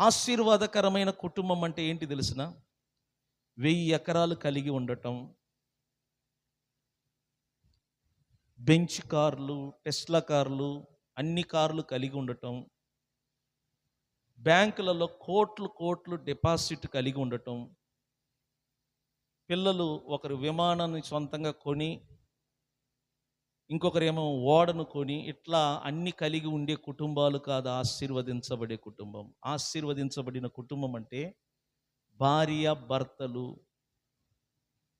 ఆశీర్వాదకరమైన కుటుంబం అంటే ఏంటి తెలిసిన? వెయ్యి ఎకరాలు కలిగి ఉండటం. బెంచ్ కార్లు టెస్లా కార్లు అన్ని కార్లు కలిగి ఉండటం. బ్యాంకులలో కోట్లు కోట్లు డిపాజిట్ కలిగి ఉండటం. పిల్లలు ఒకరు విమానాన్ని సొంతంగా కొని ఇంకొకరేమో ఓడను కొని ఇట్లా అన్ని కలిగి ఉండే కుటుంబాలు కాదు ఆశీర్వదించబడే కుటుంబం. ఆశీర్వదించబడిన కుటుంబం అంటే భార్య భర్తలు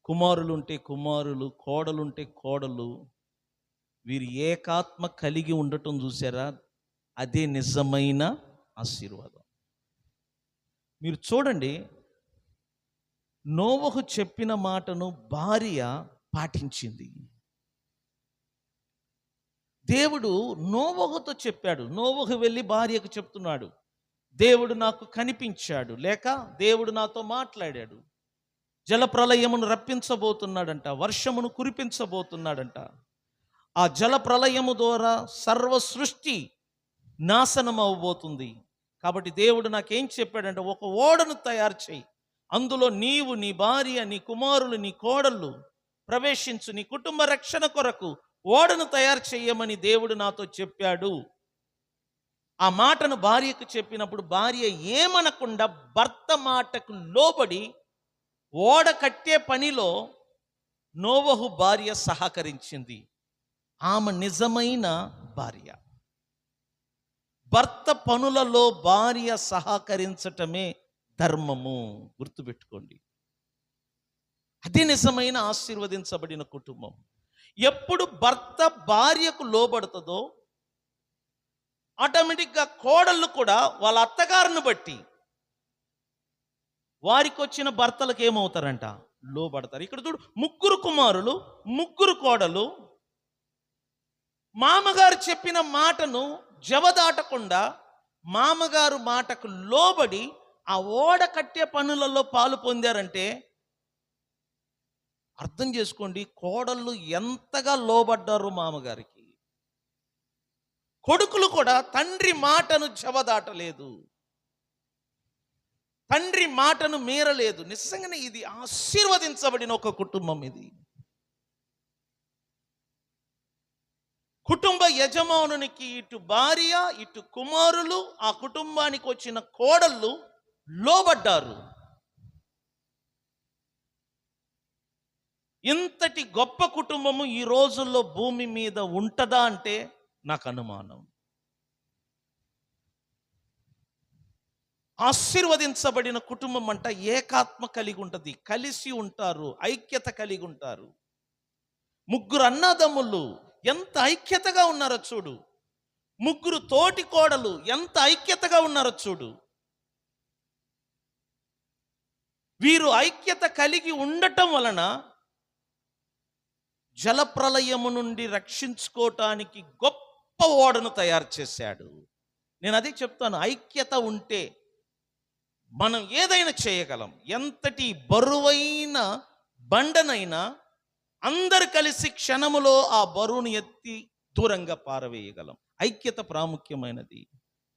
కుమారులుంటే కుమారులు కోడలుంటే కోడలు వీరు ఏకాత్మ కలిగి ఉండటం చూసారా? అదే నిజమైన ఆశీర్వాదం. మీరు చూడండి నోవహు చెప్పిన మాటను భార్య పాటించింది. దేవుడు నోవహుతో చెప్పాడు. నోవహు వెళ్ళి భార్యకు చెప్తున్నాడు. దేవుడు నాకు కనిపించాడు. లేక దేవుడు నాతో మాట్లాడాడు. జలప్రలయమును రప్పించబోతున్నాడంట. వర్షమును కురిపించబోతున్నాడంట. ఆ జల ప్రళయము ద్వారా సర్వ సృష్టి నాశనం అవ్వబోతుంది కాబట్టి దేవుడు నాకేం చెప్పాడంటే ఒక ఓడను తయారు చేయి. అందులో నీవు నీ భార్య నీ కుమారులు నీ కోడళ్ళు ప్రవేశించు. నీ కుటుంబ రక్షణ కొరకు ఓడను తయారు చేయమని దేవుడు నాతో చెప్పాడు. ఆ మాటను భార్యకు చెప్పినప్పుడు భార్య ఏమనకుండా భర్త మాటకు లోబడి ఓడ కట్టే పనిలో నోవహు భార్య సహకరించింది. ఆమె నిజమైన భార్య. భర్త పనులలో భార్య సహకరించటమే ధర్మము. గుర్తుపెట్టుకోండి. అది నిజమైన ఆశీర్వదించబడిన కుటుంబం. ఎప్పుడు భర్త భార్యకు లోబడుతుందో ఆటోమేటిక్గా కోడళ్ళు కూడా వాళ్ళ అత్తగారిని బట్టి వారికి వచ్చిన భర్తలకు ఏమవుతారంట? లోబడతారు. ఇక్కడ చూడు ముగ్గురు కుమారులు ముగ్గురు కోడలు మామగారు చెప్పిన మాటను జవదాటకుండా మామగారు మాటకు లోబడి ఆ ఓడ కట్టే పనులలో పాలు పొందారంటే అర్థం చేసుకోండి కోడళ్ళు ఎంతగా లోబడ్డారు మామగారికి. కొడుకులు కూడా తండ్రి మాటను చెవదాటలేదు. తండ్రి మాటను మీరలేదు. నిజంగానే ఇది ఆశీర్వదించబడిన ఒక కుటుంబం ఇది. కుటుంబ యజమానునికి ఇటు భార్య ఇటు కుమారులు ఆ కుటుంబానికి వచ్చిన కోడళ్ళు లోబడ్డారు. ఇంతటి గొప్ప కుటుంబము ఈ రోజుల్లో భూమి మీద ఉంటుందా అంటే నాకు అనుమానం. ఆశీర్వదించబడిన కుటుంబం అంట ఏకాత్మ కలిగి ఉంటుంది. కలిసి ఉంటారు ఐక్యత కలిగి ఉంటారు. ముగ్గురు అన్నదమ్ములు ఎంత ఐక్యతగా ఉన్నారో చూడు. ముగ్గురు తోటి కోడలు ఎంత ఐక్యతగా ఉన్నారో చూడు. వీరు ఐక్యత కలిగి ఉండటం వలన జలప్రలయము నుండి రక్షించుకోవటానికి గొప్ప ఓడను తయారు చేశాడు. నేను అదే చెప్తాను ఐక్యత ఉంటే మనం ఏదైనా చేయగలం. ఎంతటి బరువైన బండనైనా అందరు కలిసి క్షణములో ఆ బరువును ఎత్తి దూరంగా పారవేయగలం. ఐక్యత ప్రాముఖ్యమైనది.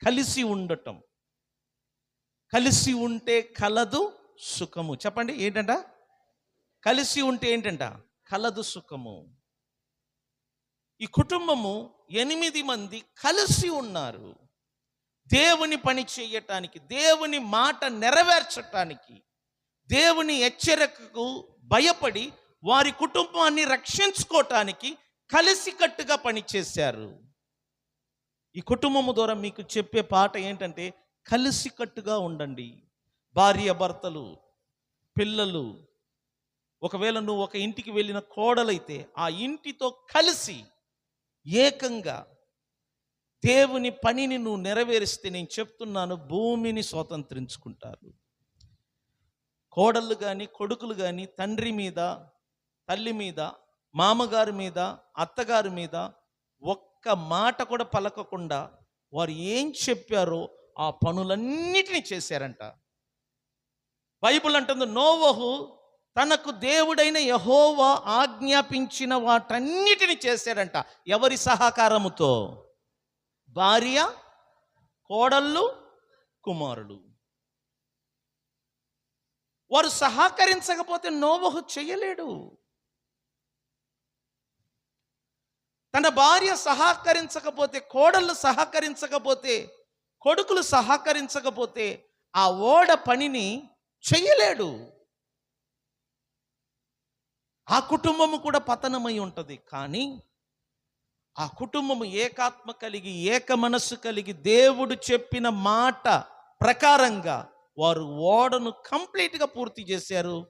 కలిసి ఉండటం. కలిసి ఉంటే కలదు సుఖము. చెప్పండి ఏంటంట? కలిసి ఉంటే ఏంటంట? కలదు సుఖము. ఈ కుటుంబము ఎనిమిది మంది కలిసి ఉన్నారు. దేవుని పని చేయటానికి దేవుని మాట నెరవేర్చటానికి దేవుని హెచ్చరికకు భయపడి వారి కుటుంబాన్ని రక్షించుకోవటానికి కలిసికట్టుగా పనిచేశారు ఈ కుటుంబము ద్వారా మీకు చెప్పే పాట ఏంటంటే కలిసికట్టుగా ఉండండి. భార్య భర్తలు పిల్లలు ఒకవేళ నువ్వు ఒక ఇంటికి వెళ్ళిన కోడలైతే ఆ ఇంటితో కలిసి ఏకంగా దేవుని పనిని నువ్వు నెరవేరిస్తే నేను చెప్తున్నాను భూమిని స్వాతంత్రించుకుంటారు. కోడళ్ళు కానీ కొడుకులు కానీ తండ్రి మీద తల్లి మీద మామగారి మీద అత్తగారి మీద ఒక్క మాట కూడా పలకకుండా వారు ఏం చెప్పారో ఆ పనులన్నిటినీ చేశారంట. బైబుల్ అంటుంది నోవహు తనకు దేవుడైన యహోవా ఆజ్ఞాపించిన వాటన్నిటిని చేశాడంట. ఎవరి సహకారముతో? భార్య కోడళ్ళు కుమారుడు వారు సహకరించకపోతే నోవహు చేయలేడు. తన భార్య సహకరించకపోతే కోడళ్ళు సహకరించకపోతే కొడుకులు సహకరించకపోతే ఆ ఓడ పనిని చెయ్యలేడు ఆ కుటుంబము కూడా పతనమై ఉంటుంది. కానీ ఆ కుటుంబము ఏకాత్మ కలిగి ఏక మనస్సు కలిగి దేవుడు చెప్పిన మాట ప్రకారంగా వారు ఓడను కంప్లీట్గా పూర్తి చేశారు.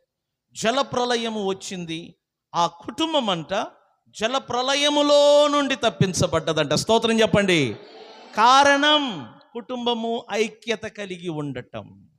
జలప్రలయము వచ్చింది. ఆ కుటుంబం అంట జలప్రలయములో నుండి తప్పించబడ్డదంట. స్తోత్రం చెప్పండి. కారణం కుటుంబము ఐక్యత కలిగి ఉండటం.